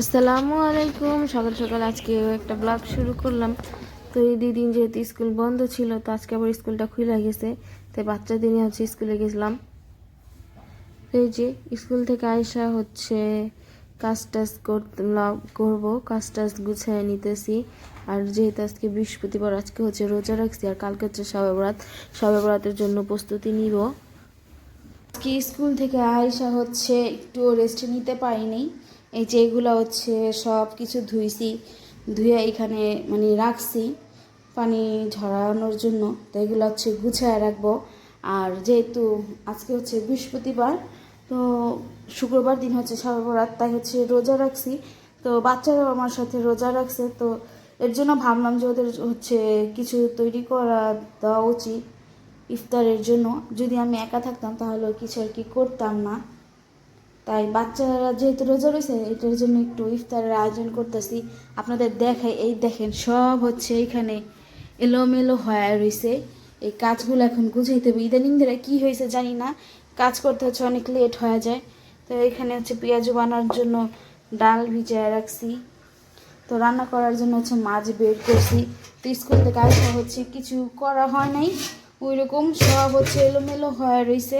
আসসালামু আলাইকুম। সকাল সকাল আজকে একটা ব্লগ শুরু করলাম। তো এই দুই দিন যেহেতু স্কুল বন্ধ ছিল, তো আজকে আবার স্কুলটা খুলে গেছে। তাই বাচ্চাদের নিয়ে হচ্ছে স্কুলে গেছিলাম। তো এই যে স্কুল থেকে আয়সা হচ্ছে কাজ টাজ করব, কাজ টাজ গুছিয়ে নিতেছি। আর যেহেতু আজকে বৃহস্পতিবার, আজকে হচ্ছে রোজা রাখছি, আর কালকে হচ্ছে সবে বরাত। সবে বরাতের জন্য প্রস্তুতি নিব। কি স্কুল থেকে আয়সা হচ্ছে একটু রেস্ট নিতে পারিনি। এই যে এগুলো হচ্ছে সব কিছু ধুইছি, ধুয়ে এখানে মানে রাখছি পানি ঝরানোর জন্য। তো এগুলো হচ্ছে গুছায় রাখব। আর যেহেতু আজকে হচ্ছে বৃহস্পতিবার, তো শুক্রবার দিন হচ্ছে সর্বরাত তাই হচ্ছে রোজা রাখছি। তো বাচ্চারাও আমার সাথে রোজা রাখছে, তো এর জন্য ভাবলাম যে ওদের হচ্ছে কিছু তৈরি করা দেওয়া উচিত। ইফতারের জন্য যদি আমি একা থাকতাম তাহলে কিছু আর কি করতাম না। তাই বাচ্চারা যেহেতু রোজা রয়েছে, এটার জন্য একটু ইফতারের আয়োজন করতেছি। আপনাদের দেখাই, এই দেখেন সব হচ্ছে এখানে এলোমেলো হয়ে রয়েছে। এই কাজগুলো এখন গুছাইতে হবে। ইদানিং ধরে কী হয়েছে জানি না, কাজ করতে হচ্ছে অনেক লেট হয়ে যায়। তো এখানে হচ্ছে পেঁয়াজ বানার জন্য ডাল ভিজায় রাখছি। তো রান্না করার জন্য হচ্ছে মাছ বের করছি। তো স্কুল থেকে আসা হচ্ছে, কিছু করা হয় নাই। ওই রকম সব হচ্ছে এলোমেলো হয়ে রয়েছে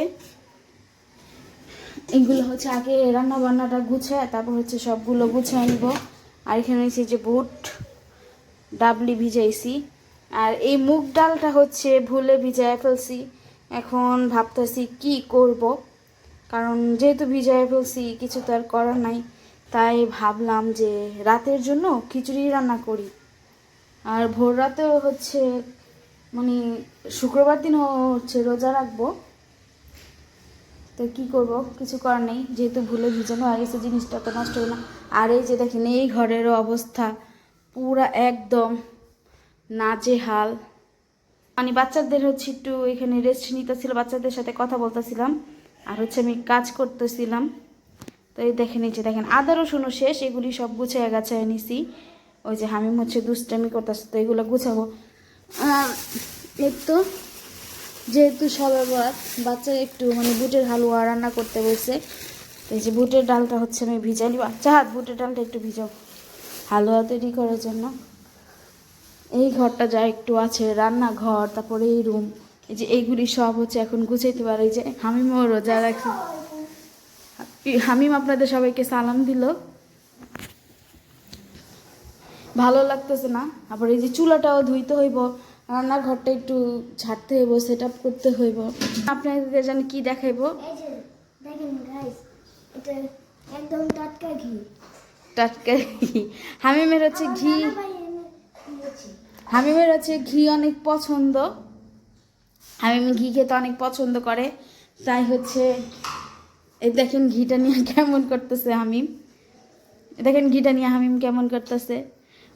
এগুলো হচ্ছে আগে রান্না বান্নাটা গুছায়, তারপর হচ্ছে সবগুলো গুছায় নিব। আর এখানে হচ্ছে যে বুট, ডাবলি ভিজাইছি। আর এই মুগ ডালটা হচ্ছে ভুলে ভিজায় ফেলছি। এখন ভাবতেছি কি করব। কারণ যেহেতু ভিজায় ফেলছি, কিছু তো আর করার নাই। তাই ভাবলাম যে রাতের জন্য খিচুড়ি রান্না করি। আর ভোর রাতেও হচ্ছে মানে শুক্রবার দিনও হচ্ছে রোজা রাখব। তো কি করব? কিছু করার নেই, যেহেতু ভুলে ভিজানো হয়ে গেছে জিনিসটা, তো নষ্ট হবে না। আর এই যে দেখেন, এই ঘরেরও অবস্থা, পুরা একদম নাজেহাল। মানে বাচ্চাদের হচ্ছে একটু এখানে রেস্ট নিতেছিল, বাচ্চাদের সাথে কথা বলতেছিলাম। আর হচ্ছে আমি কাজ করতেছিলাম। তো এই দেখেন এই দেখেন, আদা রসুনও শেষ, এগুলি সব গুছিয়ে গাছায় নিছি। ওই যে হামিম হচ্ছে দুষ্টামি করতেছে, তো এগুলো গুছাবো। এই তো যেহেতু সবে বাচ্চা একটু মানে বুটের হালুয়া রান্না করতে বসে এই যে বুটের ডালটা হচ্ছে আমি ভিজাই নিব। চাহাত বুটের ডালটা একটু ভিজাও। হালুয়া তৈরি করার জন্য। এই ঘরটা যা একটু আছে, রান্নাঘর, তারপরে এই রুম। এই যে এইগুলি সব হচ্ছে এখন গুছাইতে পারে। এই যে হামিমও রোজা রাখি হামিম আপনাদের সবাইকে সালাম দিল। ভালো লাগতেছে না। আবার এই যে চুলাটাও ধুইতে হইব রান্নাঘরটা একটু ঝাড়তে হইব সেট আপ করতে হইব। আপনাদের জানি কি দেখাইব? একদম টাটকা ঘি। টাটকা ঘি। হামিমের হচ্ছে ঘি। হামিমের হচ্ছে ঘি অনেক পছন্দ। হামিম ঘি খেতে অনেক পছন্দ করে। তাই হচ্ছে এই দেখেন ঘিটা নিয়ে কেমন করতেছে হামিম। দেখেন ঘিটা নিয়ে হামিম কেমন করতেছে।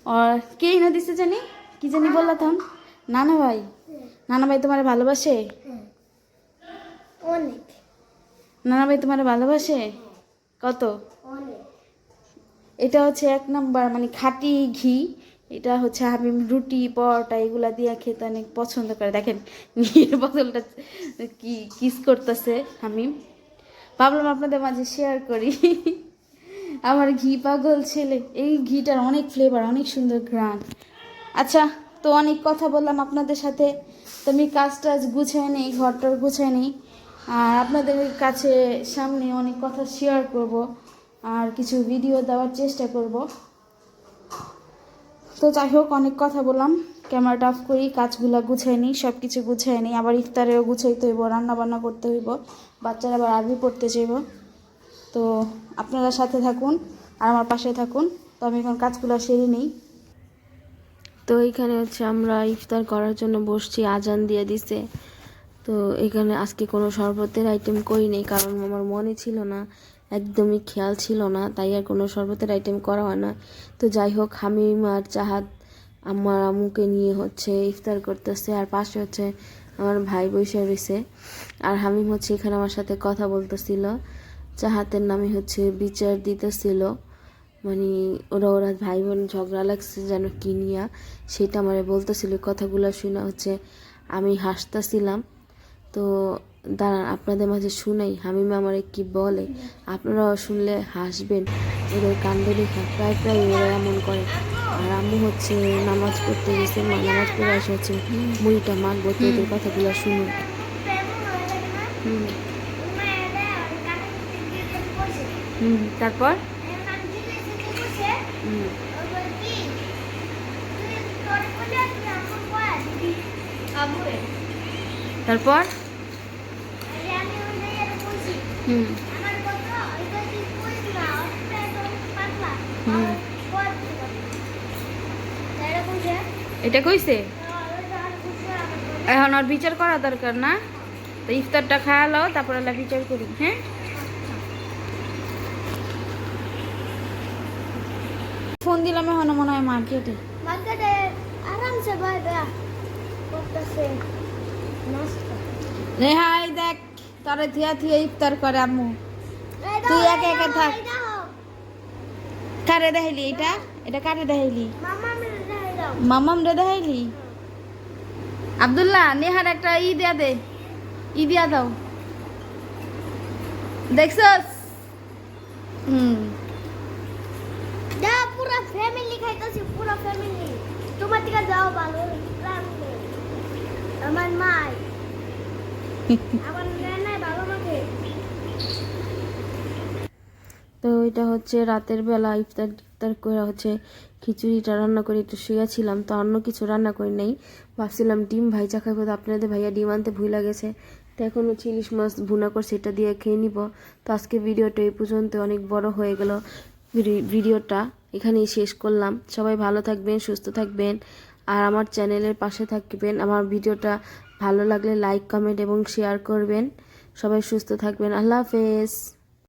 আর কে না দিছে জানি? কি জানি বললাম নানা ভাই। নানা ভাই তোমার ভালোবাসে? অনেক। নানা ভাই তোমার ভালোবাসে? কত? অনেক। এটা হচ্ছে এক নম্বর মানে খাঁটি ঘি। এটা হচ্ছে হামিম রুটি পরোটা এগুলা দিয়ে খেতে অনেক পছন্দ করে। দেখেন ঘির বোতলটা কি কিস করতেছে হামিম। ভাবলাম আপনাদের মাঝে শেয়ার করি। আমার ঘি পাগল ছেলে। এই ঘিটার অনেক ফ্লেভার অনেক সুন্দর ঘ্রাণ। আচ্ছা তো অনেক কথা বললাম আপনাদের সাথে। তো আমি কাজ টাজ গুছিয়ে নেই, ঘরটার গুছিয়ে নেই। আর আপনাদের কাছে সামনে অনেক কথা শেয়ার করব আর কিছু ভিডিও দেওয়ার চেষ্টা করব। তো যাই হোক, অনেক কথা বললাম। ক্যামেরাটা অফ করি, কাজগুলো গুছাই নিই সব কিছু গুছাই নিই। আবার ইফতারেও গুছাইতে হইব রান্না বান্না করতে হইব। বাচ্চারা আবার আরবি পড়তে চাইব তো আপনারা সাথে থাকুন আর আমার পাশে থাকুন। তো আমি এখন কাজগুলো সেরে নিই। তো এখানে হচ্ছে আমরা ইফতার করার জন্য বসছি, আজান দিয়ে দিছে। তো এখানে আজকে কোনো শরবতের আইটেম করি নেই, কারণ আমার মনে ছিল না, একদমই খেয়াল ছিল না, তাই আর কোনো শরবতের আইটেম করা হয় না। তো যাই হোক, হামিম আর চাহাত আমার আম্মুকে নিয়ে হচ্ছে ইফতার করতেছে, আর পাশে হচ্ছে আমার ভাই বসে রয়েছে। আর হামিম হচ্ছে এখানে আমার সাথে কথা বলতেছিল। চাহাতের নামে হচ্ছে বিচার দিতেছিল। মানে ওরা ওরা ভাই বোন ঝগড়া লাগছে যেন কিনিয়া সেটা আমারে বলতেছিল। কথাগুলো শুনে হচ্ছে আমি হাসতেছিলাম। তো দাঁড়ান আপনাদের মাঝে শুনাই। হামিমা আমারে কি বলে? আপনারাও শুনলে হাসবেন। ওদের কাণ্ড দেখা প্রায় প্রায় ওরা এমন করে। আর আম্মু হচ্ছে নামাজ পড়তে গেছে মা নামাজ পড়ে আসে হচ্ছে মুড়িটা মাখবো তো ওদের কথাগুলো শুনুন। হুম। হুম, তারপর? তারপর? হুম। এটা কইছে? এখন আর বিচার করা দরকার না। তো ইফতারটা খাওয়ালো তারপর আল্লাহ বিচার করি হ্যাঁ? ফোন দিলাম এখন মনে হয় মার্কেটে মার্কেটে আরামসে বেয়া করতেছে। রেহাই দেখ তারে থিয়া থিয়া ইফতার করে আম্মু। তুই একা একা থাক। কারে দেখাইলি এটা? এটা কারে দেখাইলি। মামাম রে দেখাইলি? আব্দুল্লাহ নেহার একটা ই দিয়া দে। ই দিয়া দাও। দেখছস? হুম। পুরা ফ্যামিলি খাইতেছি, পুরা ফ্যামিলি তোমার দিকে যাও ভালো। আমার মাই। আমার নেনে ভালো মাকে তো এটা হচ্ছে রাতের বেলা ইফতার ইফতার করে হচ্ছে খিচুড়িটা রান্না করে একটু শুয়েছিলাম তো অন্য কিছু রান্না করে নেই। ভাবছিলাম ডিম ভাইজা খাইবো তো আপনাদের ভাইয়া ডিম আনতে ভুল গেছে। তো এখন হচ্ছে ইলিশ মাছ ভুনা করছে, এটা দিয়ে খেয়ে নিব। তো আজকে ভিডিওটা এই পর্যন্ত, অনেক বড় হয়ে গেল। ভিডি- ভিডিওটা এখানেই শেষ করলাম। সবাই ভালো থাকবেন, সুস্থ থাকবেন আর আমার চ্যানেলের পাশে থাকবেন। আমার ভিডিওটা ভালো লাগলে লাইক, কমেন্ট এবং শেয়ার করবেন। সবাই সুস্থ থাকবেন। আল্লাহ হাফেজ।